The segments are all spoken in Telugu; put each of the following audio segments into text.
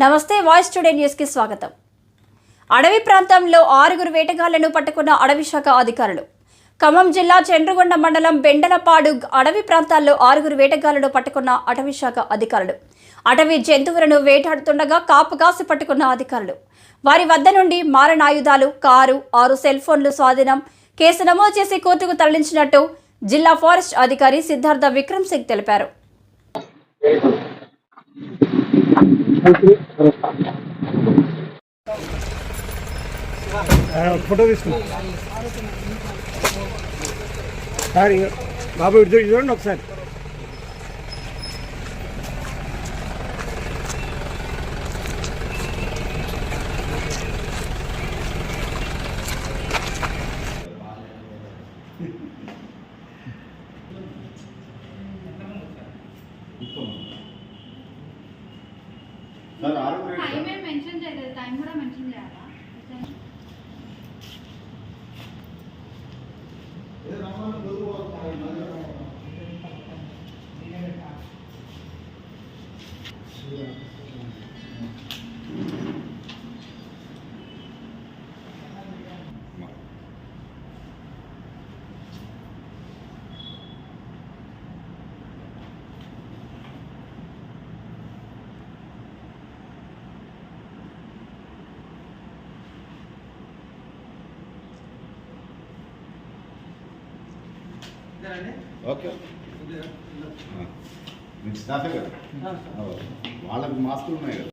నమస్తే వాయిస్ టుడే న్యూస్కి స్వాగతం. అడవి ప్రాంతంలో ఆరుగురు వేటగాళ్ళను పట్టుకున్న అడవి శాఖ అధికారులు. ఖమ్మం జిల్లా చండ్రగొండ మండలం బెండలపాడు అడవి ప్రాంతాల్లో ఆరుగురు వేటగాళ్ళను పట్టుకున్న అటవీ శాఖ అధికారులు. అటవీ జంతువులను వేటాడుతుండగా కాపు కాసి పట్టుకున్న అధికారులు. వారి వద్ద నుండి మారణాయుధాలు కారు ఆరు సెల్ ఫోన్లు స్వాధీనం కేసు నమోదు చేసి కోర్టుకు తరలించినట్టు జిల్లా ఫారెస్ట్ అధికారి సిద్ధార్థ విక్రమ్ సింగ్ తెలిపారు. ఫోటో తీసుకున్నాం సార్ బాబు ఇటు చూడండి ఒకసారి. సార్ ఆరుగురు టైం ఏం మెన్షన్ చేయలేదు టైం కూడా మెన్షన్ చేయాలా? ఓకే మీకు స్టాఫే కదా వాళ్ళకి మాస్కులు ఉన్నాయి కదా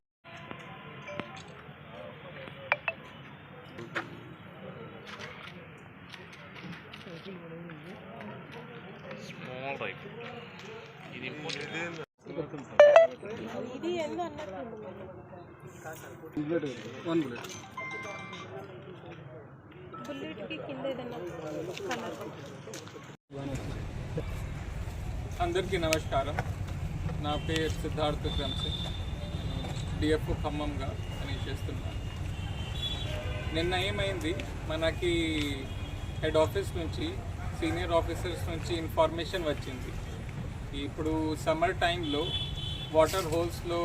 బుల్లెట్కి కింద ఏదన్నా కలర్ అందరికీ నమస్కారం. నా పేరు సిద్ధార్థ క్రమ్సింగ్ డిఎఫ్ ఖమ్మంగా పని చేస్తున్నాను. నిన్న ఏమైంది? మనకి హెడ్ ఆఫీస్ నుంచి సీనియర్ ఆఫీసర్స్ నుంచి ఇన్ఫర్మేషన్ వచ్చింది. ఇప్పుడు సమ్మర్ టైంలో వాటర్ హోల్స్లో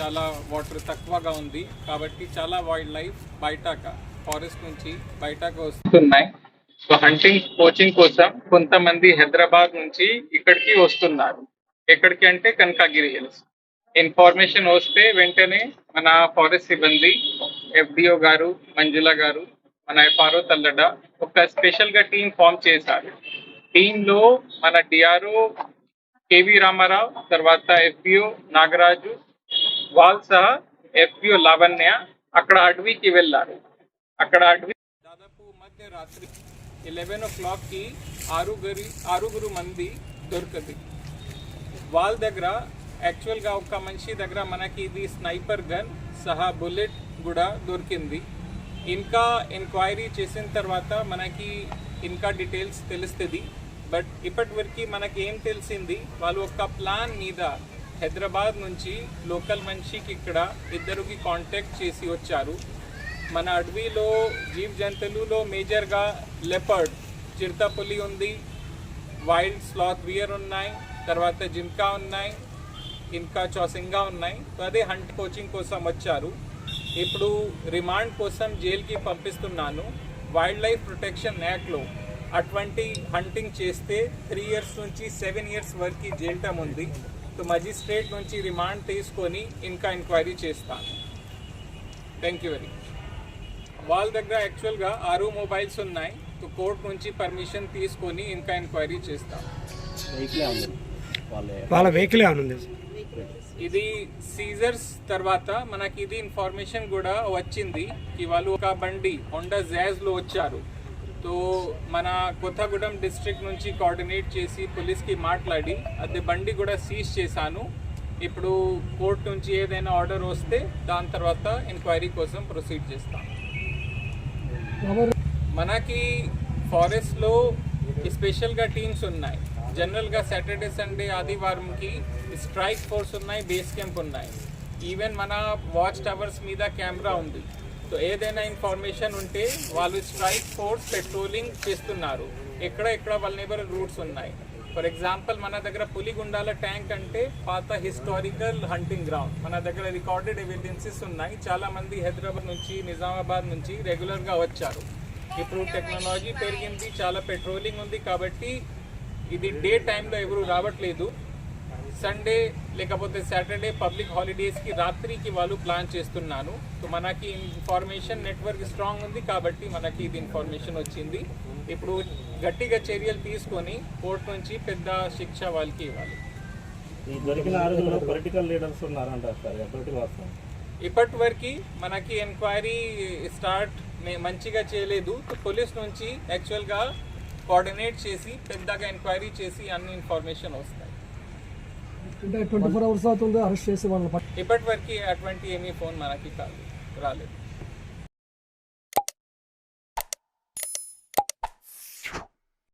చాలా వాటర్ తక్కువగా ఉంది. కాబట్టి చాలా వైల్డ్ లైఫ్ బయటక ఫారెస్ట్ నుంచి బయటకు వస్తున్నాయి. సో హంటింగ్ కోచింగ్ కోసం కొంతమంది హైదరాబాద్ నుంచి ఇక్కడికి వస్తున్నారు. ఎక్కడికి అంటే కనకాగిరి హిల్స్. ఇన్ఫర్మేషన్ వస్తే వెంటనే మన ఫారెస్ట్ సిబ్బంది ఎఫ్డిఓ గారు మంజుల గారు మన ఎఫ్ఆర్ఓ తల్లడ ఒక స్పెషల్గా టీం ఫామ్ చేశారు. టీంలో మన డిఆర్ఓ కేవి రామారావు తర్వాత ఎఫ్బిఓ నాగరాజు వాళ్ళు సహా ఎఫ్బిఓ లావణ్య అక్కడ అడవికి వెళ్ళారు. అక్కడ అడవి దాదాపు మధ్యరాత్రి ఎలెవెన్ ఓ క్లాక్కి ఆరుగురి ఆరుగురు మంది దొరకది వాళ్ళ దగ్గర యాక్చువల్గా ఒక మనిషి దగ్గర మనకి ఇది స్నైపర్ గన్ సహా బుల్లెట్ కూడా దొరికింది ఇంకా ఎంక్వైరీ చేసిన తర్వాత మనకి ఇంకా డీటెయిల్స్ తెలుస్తుంది బట్ ఇప్పటివరకు మనకి ఏం తెలిసింది వాళ్ళు ఒక ప్లాన్ మీద హైదరాబాద్ నుంచి లోకల్ మనిషికి ఇక్కడ ఇద్దరికి కాంటాక్ట్ చేసి వచ్చారు మన అడవిలో జీవ జంతువులలో మేజర్గా లెపర్డ్ చిరుతపులి ఉంది వైల్డ్ స్లాత్ బియర్ ఉన్నాయి తర్వాత జింకా ఉన్నాయి ఇంకా చౌసింగా ఉన్నాయి. అదే హంట్ కోచింగ్ కోసం వచ్చారు. ఇప్పుడు రిమాండ్ కోసం జైలుకి పంపిస్తున్నాను. వైల్డ్ లైఫ్ ప్రొటెక్షన్ యాక్ట్లో అటువంటి హంటింగ్ చేస్తే త్రీ ఇయర్స్ నుంచి సెవెన్ ఇయర్స్ వరకు జైల్ టైం ఉంది. సో మజిస్ట్రేట్ నుంచి రిమాండ్ తీసుకొని ఇంకా ఎంక్వైరీ చేస్తాను. Thank you very much. వాళ్ళ దగ్గర యాక్చువల్గా ఆరు మొబైల్స్ ఉన్నాయి. సో కోర్ట్ నుంచి పర్మిషన్ తీసుకొని ఇంకా ఎంక్వైరీ చేస్తాం. వాళ్ళ వెహికల్ ఇది సీజర్స్ తర్వాత మనకి ఇది ఇన్ఫర్మేషన్ కూడా వచ్చింది కి వాళ్ళు ఒక బండి హోండా జాజ్లో వచ్చారు. సో మన కొత్తగూడెం డిస్ట్రిక్ట్ నుంచి కోఆర్డినేట్ చేసి పోలీస్కి మాట్లాడి అది బండి కూడా సీజ్ చేశాను. ఇప్పుడు కోర్ట్ నుంచి ఏదైనా ఆర్డర్ వస్తే దాని తర్వాత ఎంక్వైరీ కోసం ప్రొసీడ్ చేస్తాం. మనకి ఫారెస్ట్లో స్పెషల్గా టీమ్స్ ఉన్నాయి. జనరల్గా సాటర్డే సండే ఆదివారంకి స్ట్రైక్ ఫోర్స్ ఉన్నాయి బేస్ క్యాంప్ ఉన్నాయి. ఈవెన్ మన వాచ్ టవర్స్ మీద కెమెరా ఉంది. సో ఏదైనా ఇన్ఫర్మేషన్ ఉంటే వాళ్ళు స్ట్రైక్ ఫోర్స్ పెట్రోలింగ్ చేస్తున్నారు. ఎక్కడ ఎక్కడ వాళ్ళ నెబర్ రూట్స్ ఉన్నాయి. ఫర్ ఎగ్జాంపుల్ మన దగ్గర పులిగుండాల ట్యాంక్ అంటే పాత హిస్టారికల్ హంటింగ్ గ్రౌండ్ మన దగ్గర రికార్డెడ్ ఎవిడెన్సెస్ ఉన్నాయి. చాలా మంది హైదరాబాద్ నుంచి నిజామాబాద్ నుంచి రెగ్యులర్గా వచ్చారు. ఇప్పుడు టెక్నాలజీ పెరిగింది చాలా పెట్రోలింగ్ ఉంది కాబట్టి ఇది డే టైంలో ఎవరు రావట్లేదు. సండే లేకపోతే సాటర్డే పబ్లిక్ హాలిడేస్కి రాత్రికి వాళ్ళు ప్లాన్ చేస్తున్నాను. సో మనకి ఇన్ఫర్మేషన్ నెట్వర్క్ స్ట్రాంగ్ ఉంది కాబట్టి మనకి ఇది ఇన్ఫర్మేషన్ వచ్చింది. ఇప్పుడు గట్టిగా చర్యలు తీసుకొని కోర్టు నుంచి పెద్ద శిక్ష వాళ్ళకి ఇవ్వాలి. ఈ దొరికిన ఆరుగురు పొలిటికల్ లీడర్స్ ఉన్నారంటారు సార్ ఎప్పటి వాస్తవం? ఇప్పటి వరకు మనకి ఎంక్వైరీ స్టార్ట్ మంచిగా చేయలేదు. పోలీస్ నుంచి యాక్చువల్గా కోఆర్డినేట్ చేసి పెద్దగా ఎంక్వైరీ చేసి అన్ని ఇన్ఫర్మేషన్ వస్తాయి. అంటే ట్వంటీ ఫోర్ అవర్స్ అవుతుంది అరెస్ట్ చేసి వాళ్ళని పట్టు ఇప్పటి వరకు అటువంటి ఏమీ ఫోన్ మనకి కాదు రాలేదు.